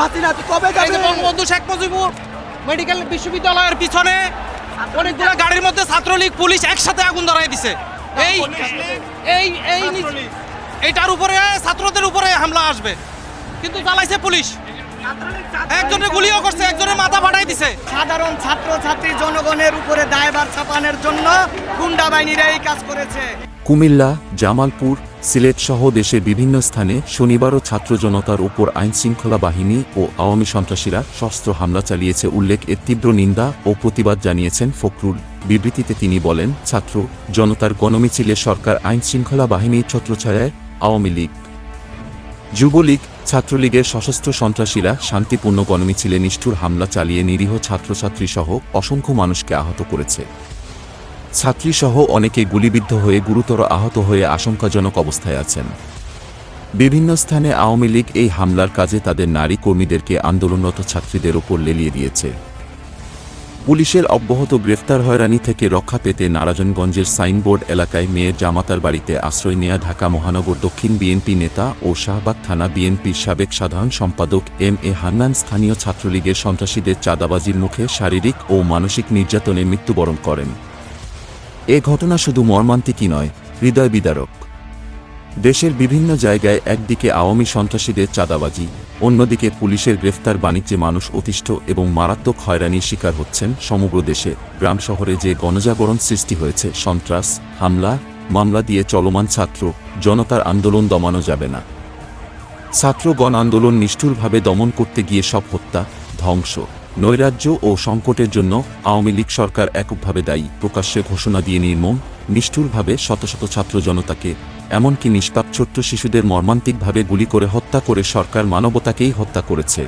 হাসিনা কবে যাবে? বঙ্গবন্ধু শেখ মুজিবুর মেডিকেল বিশ্ববিদ্যালয়ের পিছনে অনেকগুলো গাড়ির মধ্যে ছাত্রলীগ পুলিশ একসাথে আগুন ধরাই দিছে। এই এই এই এইটার উপরে ছাত্রদের উপরে হামলা আসবে। কিন্তু চালাইছে পুলিশ। একজনের গুলিও করছে একজনের মাথা ফাটাই দিছে। সাধারণ ছাত্র ছাত্রী জনগণের উপরে দায়ভার চাপানোর জন্য গুন্ডা বাহিনীরা এই কাজ করেছে। কুমিল্লা জামালপুর সিলেট সহ দেশের বিভিন্ন স্থানে শনিবারও ছাত্র জনতার উপর আইনশৃঙ্খলা বাহিনী ও আওয়ামী সন্ত্রাসীরা সশস্ত্র হামলা চালিয়েছে উল্লেখ এর তীব্র নিন্দা ও প্রতিবাদ জানিয়েছেন ফখরুল। বিবৃতিতে তিনি বলেন ছাত্র জনতার গণমিছিলে সরকার আইনশৃঙ্খলা বাহিনীর ছত্রছায়ায় আওয়ামী লীগ। যুবলীগ ছাত্রলীগের সশস্ত্র সন্ত্রাসীরা শান্তিপূর্ণ গণমিছিলে নিষ্ঠুর হামলা চালিয়ে নিরীহ ছাত্রছাত্রীসহ অসংখ্য মানুষকে আহত করেছে। ছাত্রীসহ অনেকে গুলিবিদ্ধ হয়ে গুরুতর আহত হয়ে আশঙ্কাজনক অবস্থায় আছেন। বিভিন্ন স্থানে আওয়ামী লীগ এই হামলার কাজে তাদের নারী কর্মীদেরকে আন্দোলনরত ছাত্রীদের ওপর লেলিয়ে দিয়েছে। পুলিশের অব্যাহত গ্রেফতার হয়রানি থেকে রক্ষা পেতে নারায়ণগঞ্জের সাইনবোর্ড এলাকায় মেয়ের জামাতার বাড়িতে আশ্রয় নেয়া ঢাকা মহানগর দক্ষিণ বিএনপি নেতা ও শাহবাগ থানা বিএনপির সাবেক সাধারণ সম্পাদক এম এ হান্নান স্থানীয় ছাত্রলীগের সন্ত্রাসীদের চাঁদাবাজির মুখে শারীরিক ও মানসিক নির্যাতনে মৃত্যুবরণ করেন। এ ঘটনা শুধু মর্মান্তিকই নয় হৃদয় বিদারক দেশের বিভিন্ন জায়গায় একদিকে আওয়ামী সন্ত্রাসীদের চাঁদাবাজি অন্যদিকে পুলিশের গ্রেফতার বাণিজ্যে মানুষ অতিষ্ঠ এবং মারাত্মক হয়রানির শিকার হচ্ছেন সমগ্র দেশে। গ্রাম শহরে যে গণজাগরণ সৃষ্টি হয়েছে, সন্ত্রাস, হামলা, মামলা দিয়ে চলমান ছাত্র, জনতার আন্দোলন দমানো যাবে না। ছাত্র গণ আন্দোলন নিষ্ঠুরভাবে দমন করতে গিয়ে সব হত্যা, ধ্বংস, নৈরাজ্য ও সংকটের জন্য আওয়ামী লীগ সরকার এককভাবে দায়ী, প্রকাশ্যে ঘোষণা দিয়ে নির্মম, নিষ্ঠুরভাবে শত শত ছাত্র জনতাকে এমনকি নিষ্পাপ ছোট্ট শিশুদের মর্মান্তিকভাবে গুলি করে হত্যা করে সরকার মানবতাকেই হত্যা করেছে।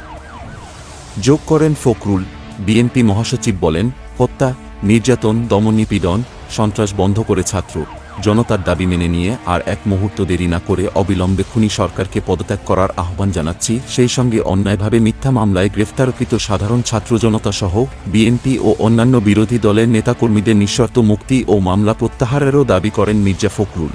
যোগ করেন ফখরুল, বিএনপি মহাসচিব বলেন, হত্যা, নির্যাতন, দমননিপীড়ন, সন্ত্রাস বন্ধ করে ছাত্র, জনতার দাবি মেনে নিয়ে আর এক মুহূর্ত দেরি না করে অবিলম্বে খুনি সরকারকে পদত্যাগ করার আহ্বান জানাচ্ছি। সেই সঙ্গে অন্যায়ভাবে মিথ্যা মামলায় গ্রেফতারকৃত সাধারণ ছাত্র জনতা সহ বিএনপি ও অন্যান্য বিরোধী দলের নেতাকর্মীদের নিঃশর্ত মুক্তি ও মামলা প্রত্যাহারেরও দাবি করেন মির্জা ফখরুল।